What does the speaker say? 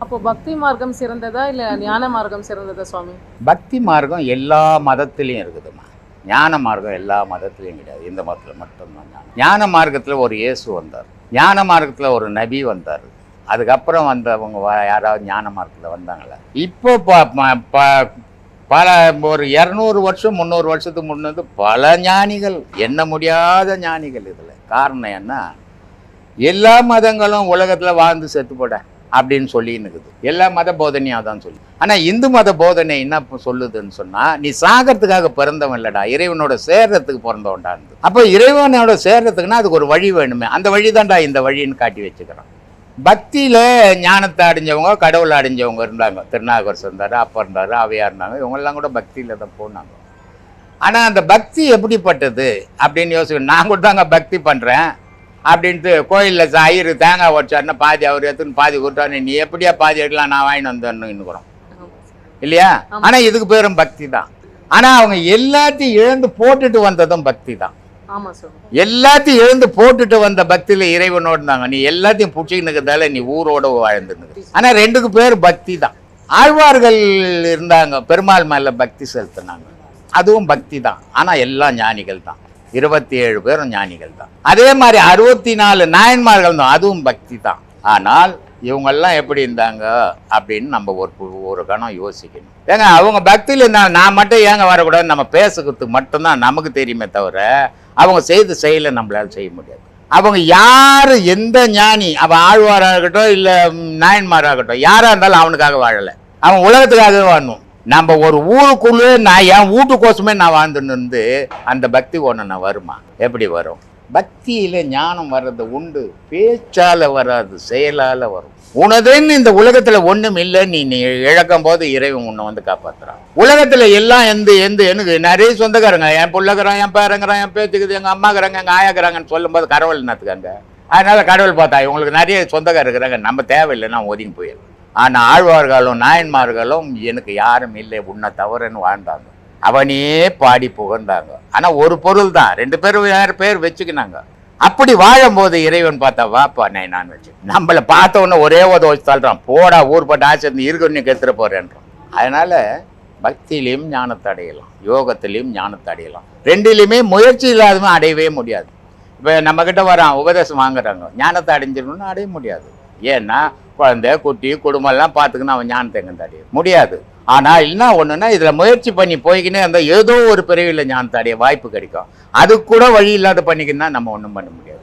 அப்போ பக்தி மார்க்கம் சிறந்ததா இல்ல ஞான மார்க்கம் சிறந்ததா சுவாமி? பக்தி மார்க்கம் எல்லா மதத்துலேயும் இருக்குதுமா ஞான மார்க்கம் எல்லா மதத்துலேயும் கிடையாது. இந்த மதத்தில் மட்டும்தான் ஞான மார்க்கத்தில் ஒரு இயேசு வந்தார். ஞான மார்க்கத்தில் ஒரு நபி வந்தார். அதுக்கப்புறம் வந்தவங்க யாராவது ஞான மார்க்கத்தில் வந்தாங்களே? இப்போ ப- பல ஒரு இரநூறு வருஷம் முந்நூறு வருஷத்துக்கு முன்னது பல ஞானிகள் எண்ண முடியாத ஞானிகள் இதில். காரணம் என்ன? எல்லா மதங்களும் உலகத்தில் வாழ்ந்து செத்து போட அப்படின்னு சொல்லின்னு இருக்குது எல்லா மத போதனையாக தான் சொல்லி. ஆனால் இந்து மத போதனை என்ன சொல்லுதுன்னு சொன்னால் நீ சாகிறதுக்காக பிறந்தவன் இல்லடா இறைவனோட சேர்றதுக்கு பிறந்தவன்டான்னு அப்போ இறைவனோட சேர்றதுக்குன்னா அதுக்கு ஒரு வழி வேணுமே. அந்த வழி தான்டா இந்த வழின்னு காட்டி வச்சுக்கிறான். பக்தியில் ஞானத்தை அடைஞ்சவங்க கடவுளை அடைஞ்சவங்க இருந்தாங்க. திருநாகர் இருந்தார் அப்பா இருந்தார் அவையா இருந்தாங்க. இவங்கெல்லாம் கூட பக்தியில் தான் போனாங்க. ஆனால் அந்த பக்தி எப்படிப்பட்டது அப்படின்னு யோசிக்கணும். நான் கூட தாங்க பக்தி பண்ணுறேன் அப்படின்ட்டு கோயிலில் ஐயரு தேங்காய் உடச்சாருன்னா பாதி அவர் எடுத்துன்னு பாதி கொடுத்தாரு நீ எப்படியா பாதி எடுக்கலாம்? நான் வாங்கிட்டு வந்தேன்னு இன்னும் இல்லையா. ஆனால் இதுக்கு பேரும் பக்தி தான். ஆனால் அவங்க எல்லாத்தையும் இழந்து போட்டுட்டு வந்ததும் பக்தி தான். எல்லாத்தையும் இழந்து போட்டுட்டு வந்த பக்தியில இறைவனோடு இருந்தாங்க. நீ எல்லாத்தையும் பிடிச்சிக்கினுக்கிறதால நீ ஊரோட வாழ்ந்துன்னு ஆனா ரெண்டுக்கு பேர் பக்தி தான். ஆழ்வார்கள் இருந்தாங்க. பெருமாள் மேல பக்தி செலுத்தினாங்க. அதுவும் பக்தி தான். ஆனா எல்லாம் ஞானிகள் தான். இருபத்தி ஏழு பேரும் ஞானிகள் தான் அதே மாதிரி அறுபத்தி நாலு நாயன்மார்கள் தான் அதுவும் பக்தி தான். ஆனால் இவங்கெல்லாம் எப்படி இருந்தாங்க அப்படின்னு நம்ம ஒரு ஒரு கணம் யோசிக்கணும். ஏங்க அவங்க பக்தியில் இருந்தாங்க நான் மட்டும் ஏங்க வரக்கூடாது நம்ம பேசுகிறதுக்கு மட்டும்தான் நமக்கு தெரியுமே தவிர அவங்க செய்த செயலை நம்மளால் செய்ய முடியாது. அவங்க யார் எந்த ஞானி அவன் ஆழ்வாராகட்டும் இல்லை நாயன்மாராகட்டும் யாராக இருந்தாலும் அவனுக்காக வாழலை. அவன் உலகத்துக்காகவே வாழணும். நம்ம ஒரு ஊருக்குள்ளே நான் என் வீட்டுக்கோசமே நான் வாழ்ந்துன்னு இருந்து அந்த பக்தி ஒன்று நான் வருமா? எப்படி வரும்? பக்தியில் ஞானம் வர்றது உண்டு. பேச்சால் வராது செயலால் வரும். உனதுன்னு இந்த உலகத்தில் ஒன்றும் இல்லை. நீ நீ இழக்கும் போது இறைவன் உன்னை வந்து காப்பாற்றுறான் உலகத்தில் எல்லாம் எந்த எந்த எனக்கு நிறைய சொந்தக்காரங்க. என் பிள்ளைக்கிறான் என் பேரங்கிறான் என் பேத்துக்குது எங்கள் அம்மாக்கிறாங்க எங்கள் ஆயாக்கிறாங்கன்னு சொல்லும்போது கடவுள் என்னத்துக்காங்க அதனால் கடவுள் பார்த்தா இவங்களுக்கு நிறைய சொந்தக்காரர் இருக்கிறாங்க. நம்ம தேவையில்லை நான் ஒதுங்கி போயிடலாம். ஆனால் ஆழ்வார்களும் நாயன்மார்களும் எனக்கு யாரும் இல்லை உன்னை தவறுன்னு வாழ்ந்தாங்க. அவனே பாடி புகழ்ந்தாங்க. ஆனால் ஒரு பொருள் தான் ரெண்டு பேரும் வேறு பேர் வச்சுக்கினாங்க. அப்படி வாழும்போது இறைவன் பார்த்தா வாப்பா நான் நான் வச்சு. நம்மளை பார்த்தவொன்னே ஒரே ஒரு வச்சு தள்ளுறான். போடா ஊர்பட்ட ஆசை இருக்கணும் கெத்துற போறேன்றான். அதனால பக்தியிலையும் ஞானத்தை அடையலாம் யோகத்திலையும் ஞானத்தை அடையலாம். ரெண்டிலையுமே முயற்சி இல்லாதவன் அடையவே முடியாது. இப்போ நம்மக்கிட்ட வரான் உபதேசம் வாங்குறாங்க. ஞானத்தை அடைஞ்சிடணும்னு அடைய முடியாது. ஏன்னா குழந்தை குட்டி குடும்பம் எல்லாம் அவன் ஞானத்தை எங்கே முடியாது. ஆனால் என்ன ஒன்றுனா இதில் முயற்சி பண்ணி போய்க்கினே அந்த ஏதோ ஒரு பிறவியில் ஞானத்தை வாய்ப்பு கிடைக்கும். அது கூட வழி இல்லாத பண்ணிக்கின்னா நம்ம ஒன்றும் பண்ண முடியாது.